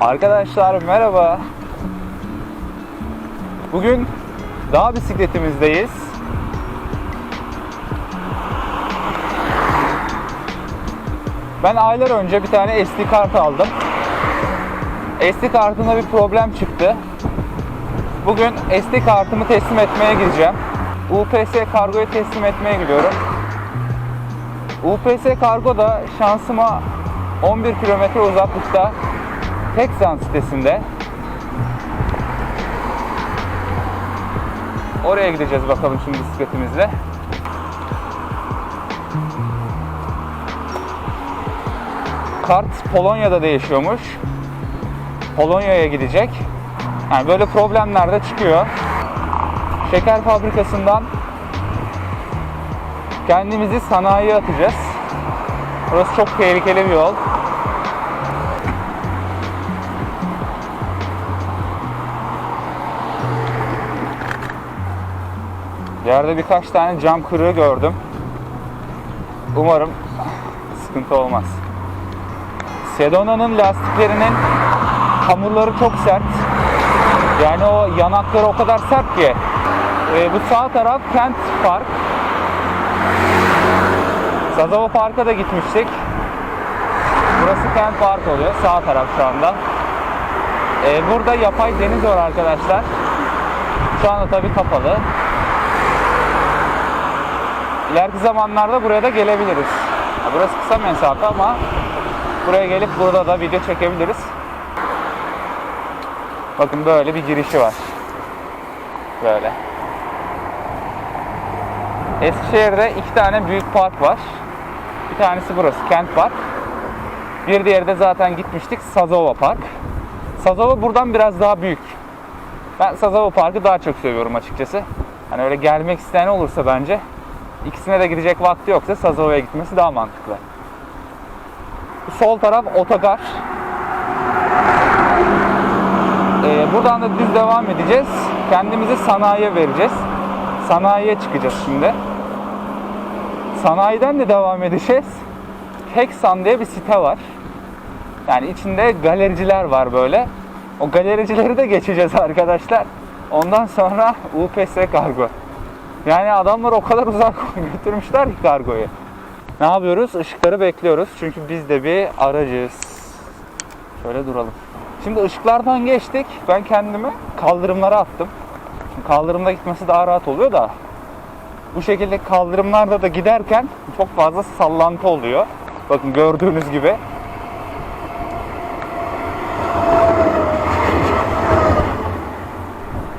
Arkadaşlar merhaba. Bugün dağ bisikletimizdeyiz. Ben aylar önce bir tane SD kart aldım. SD kartında bir problem çıktı. Bugün SD kartımı teslim etmeye gideceğim. UPS kargoya teslim etmeye gidiyorum. UPS kargo da şansıma 11 kilometre uzaklıkta Texan sitesinde. Oraya gideceğiz bakalım şimdi bisikletimizle. Kart Polonya'da değişiyormuş. Polonya'ya gidecek. Yani böyle problemler de çıkıyor. Şeker fabrikasından kendimizi sanayiye atacağız. Burası çok tehlikeli bir yol. Yerde birkaç tane cam kırığı gördüm. Umarım sıkıntı olmaz. Sedona'nın lastiklerinin hamurları çok sert. Yani o yanakları o kadar sert ki. Ee, bu sağ taraf Kent Park. Sazova Park'a da gitmiştik. Burası Kent Park oluyor. Sağ taraf şu anda. Ee, burada yapay deniz var arkadaşlar. Şu anda tabii kapalı. İleriki zamanlarda buraya da gelebiliriz. Burası kısa mesafe ama buraya gelip burada da video çekebiliriz. Bakın böyle bir girişi var. Böyle. Eskişehir'de iki tane büyük park var. Bir tanesi burası Kent Park. Bir diğeri de zaten gitmiştik Sazova Park. Sazova buradan biraz daha büyük. Ben Sazova Park'ı daha çok seviyorum açıkçası. Hani öyle gelmek isteyen olursa bence ikisine de gidecek vakti yoksa Sazova'ya gitmesi daha mantıklı. Sol taraf otogar. Ee, buradan da düz devam edeceğiz. Kendimizi sanayiye vereceğiz. Sanayiye çıkacağız şimdi. Sanayiden de devam edeceğiz. Teksan diye bir site var. Yani içinde galericiler var böyle. O galericileri de geçeceğiz arkadaşlar. Ondan sonra UPS kargo. Yani adamlar o kadar uzak götürmüşler ki kargoyu. Ne yapıyoruz? Işıkları bekliyoruz. Çünkü biz de bir aracız. Şöyle duralım. Şimdi ışıklardan geçtik. Ben kendimi kaldırımlara attım. Şimdi kaldırımda gitmesi daha rahat oluyor da bu şekilde kaldırımlarda da giderken çok fazla sallantı oluyor. Bakın gördüğünüz gibi.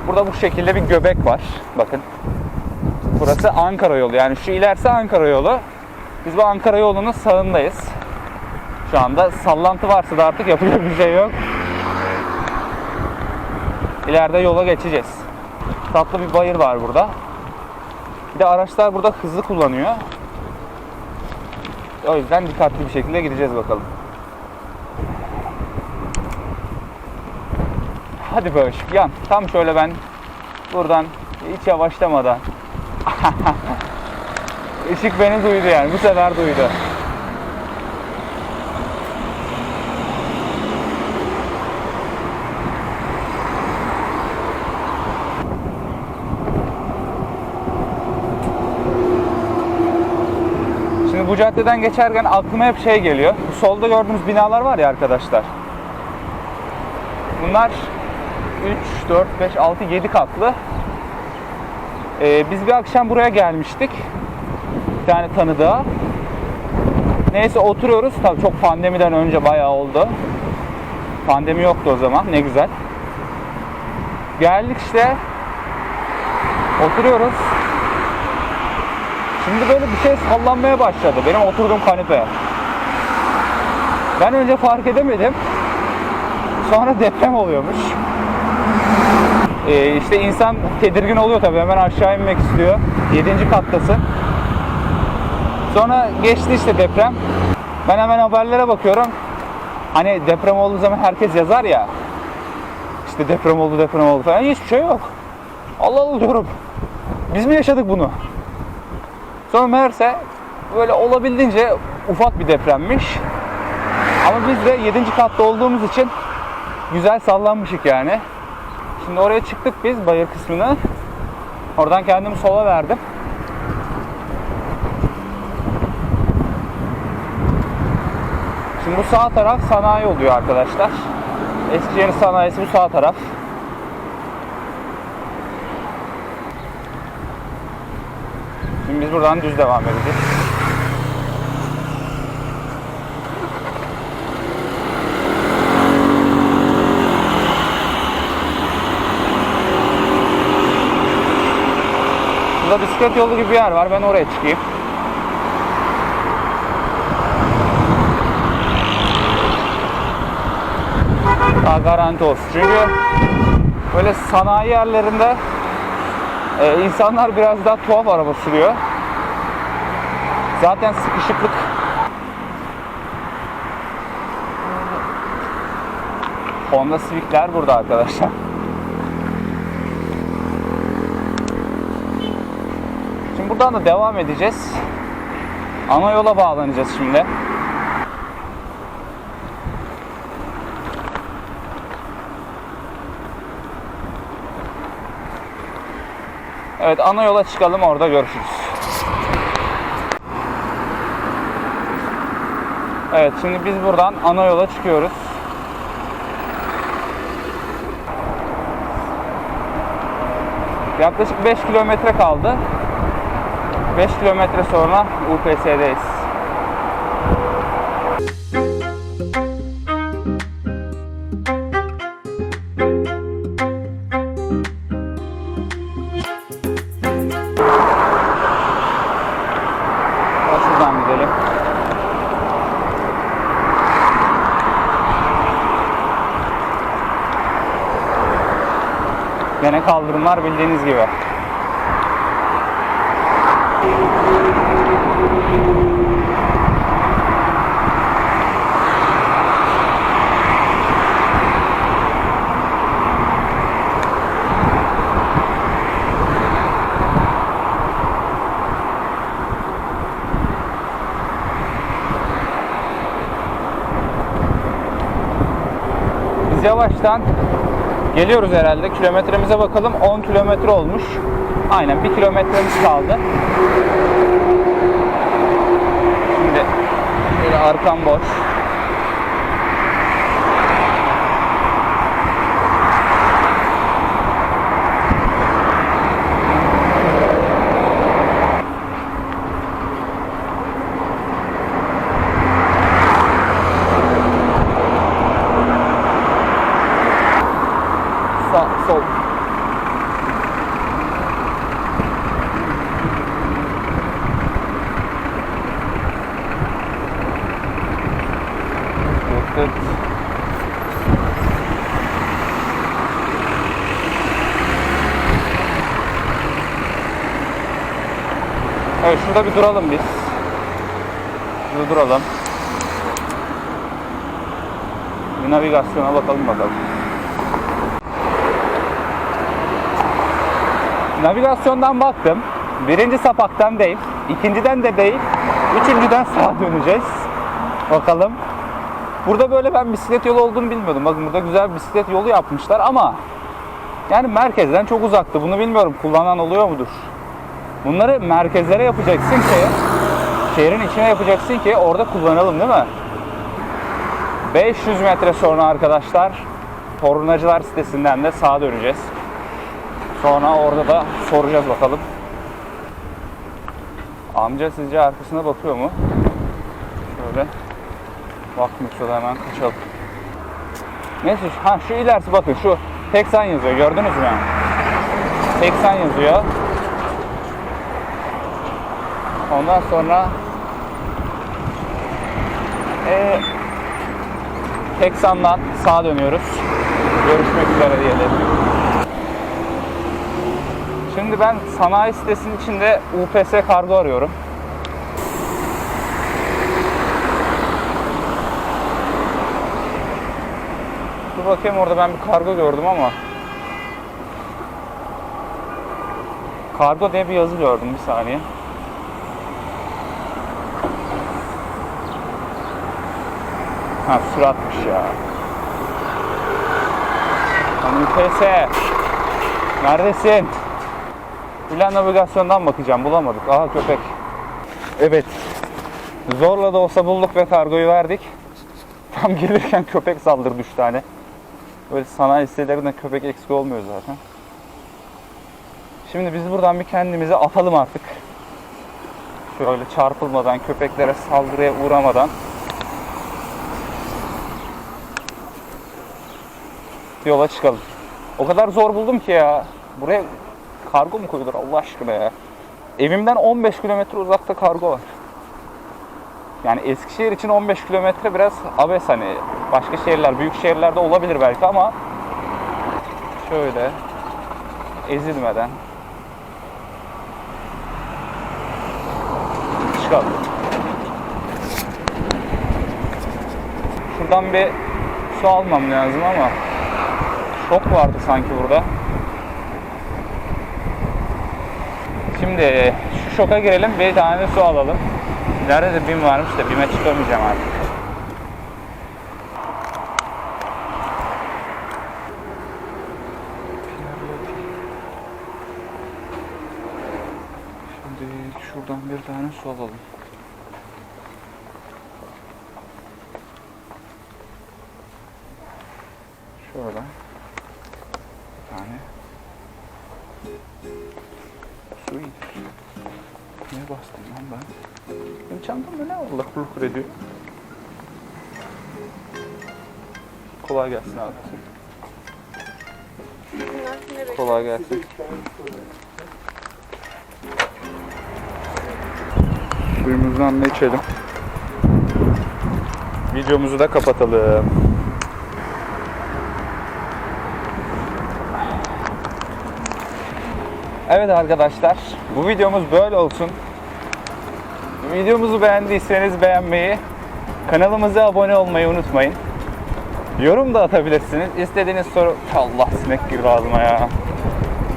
Burada bu şekilde bir göbek var. Bakın. Burası Ankara yolu. Yani şu ilerisi Ankara yolu. Biz bu Ankara yolunun sağındayız. Şu anda sallantı varsa da artık yapacak bir şey yok. İleride yola geçeceğiz. Tatlı bir bayır var burada. Bir de araçlar burada hızlı kullanıyor. O yüzden dikkatli bir şekilde gideceğiz bakalım. Hadi be ışık yan. Tam şöyle ben buradan hiç yavaşlamadan. Işık beni duydu yani. Bu sefer duydu. Şimdi bu caddeden geçerken aklıma hep şey geliyor. Bu solda gördüğünüz binalar var ya arkadaşlar. Bunlar 3, 4, 5, 6, 7 katlı. Ee, biz bir akşam buraya gelmiştik. Bir tane tanıdığa. Neyse oturuyoruz. Tabii çok pandemiden önce bayağı oldu. Pandemi yoktu o zaman. Ne güzel. Geldik işte. Oturuyoruz. Şimdi böyle bir şey sallanmaya başladı. Benim oturduğum kanepe. Ben önce fark edemedim. Sonra deprem oluyormuş. Ee, işte insan tedirgin oluyor tabii. Hemen aşağı inmek istiyor. 7. kattasın. Sonra geçti işte deprem. Ben hemen haberlere bakıyorum. Hani deprem olduğu zaman herkes yazar ya. İşte deprem oldu, deprem oldu falan. Hiçbir şey yok. Allah Allah diyorum. Biz mi yaşadık bunu? Sonra meğerse böyle olabildiğince ufak bir depremmiş. Ama biz de 7. katta olduğumuz için güzel sallanmışık yani. Şimdi oraya çıktık biz bayır kısmına. Oradan kendimi sola verdim. Şimdi bu sağ taraf sanayi oluyor arkadaşlar. Eskişehir sanayisi bu sağ taraf. Şimdi biz buradan düz devam edeceğiz. Bisiklet yolu gibi bir yer var. Ben oraya çıkayım. Daha garanti olsun. Çünkü böyle sanayi yerlerinde e, insanlar biraz daha tuhaf araba sürüyor. Zaten sıkışıklık Honda Civic'ler burada arkadaşlar. Buradan da devam edeceğiz. Ana yola bağlanacağız şimdi. Evet ana yola çıkalım orada görüşürüz. Evet şimdi biz buradan ana yola çıkıyoruz. Yaklaşık 5 kilometre kaldı. 5 kilometre sonra UPS'deyiz. Gene kaldırımlar bildiğiniz gibi. Biz yavaştan geliyoruz herhalde. Kilometremize bakalım. 10 kilometre olmuş. Aynen 1 kilometremiz kaldı. Şimdi böyle arkam boş. Sağ, sol. Tıt tıt. Evet şurada bir duralım biz. Şurada duralım. Bir navigasyona bakalım bakalım. Navigasyondan baktım. Birinci sapaktan değil, ikinciden de değil, üçüncüden sağa döneceğiz. Bakalım. Burada böyle ben bisiklet yolu olduğunu bilmiyordum. Bakın burada güzel bisiklet yolu yapmışlar ama yani merkezden çok uzaktı. Bunu bilmiyorum. Kullanan oluyor mudur? Bunları merkezlere yapacaksın ki şehrin içine yapacaksın ki orada kullanalım değil mi? 500 metre sonra arkadaşlar Tornacılar sitesinden de sağa döneceğiz. Sonra orada da soracağız bakalım. Amca sizce arkasına bakıyor mu? Şöyle bakmıyorsa da hemen kaçalım. Neyse ha şu ilerisi bakın şu Teksan yazıyor gördünüz mü? Teksan yazıyor. Ondan sonra eee Teksan'dan sağa dönüyoruz. Görüşmek üzere diyelim. Şimdi ben sanayi sitesinin içinde UPS kargo arıyorum. Dur bakayım orada ben bir kargo gördüm ama. Kargo diye bir yazı gördüm bir saniye. Ha süratmiş ya. UPS. Neredesin? Ulan navigasyondan bakacağım. Bulamadık. Aha köpek. Evet. Zorla da olsa bulduk ve kargoyu verdik. Tam gelirken köpek saldırdı 3 tane. Böyle sanayi sitelerinde köpek eksik olmuyor zaten. Şimdi biz buradan bir kendimizi atalım artık. Şöyle çarpılmadan, köpeklere saldırıya uğramadan. Yola çıkalım. O kadar zor buldum ki ya. Buraya kargo mu koyulur Allah aşkına ya. Evimden 15 kilometre uzakta kargo var. Yani Eskişehir için 15 kilometre biraz abes hani. Başka şehirler, büyük şehirlerde olabilir belki ama şöyle ezilmeden çıkalım. Şuradan bir su almam lazım ama çok vardı sanki burada. Şimdi şu şoka girelim bir tane su alalım. Nerede de BİM varmış da BİM'e çıkamayacağım artık. Şimdi şuradan bir tane su alalım. Şöyle. Ben? Benim çantamda ne Allah kulkur ediyor? Kolay gelsin abi. Kolay gelsin. Suyumuzdan da içelim. Videomuzu da kapatalım. Evet arkadaşlar, bu videomuz böyle olsun. Videomuzu beğendiyseniz beğenmeyi, kanalımıza abone olmayı unutmayın. Yorum da atabilirsiniz. İstediğiniz soru... Allah sinek girdi ağzıma ya.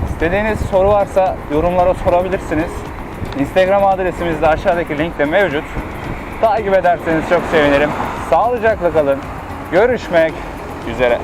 İstediğiniz soru varsa yorumlara sorabilirsiniz. Instagram adresimiz de aşağıdaki linkte mevcut. Takip ederseniz çok sevinirim. Sağlıcakla kalın. Görüşmek üzere.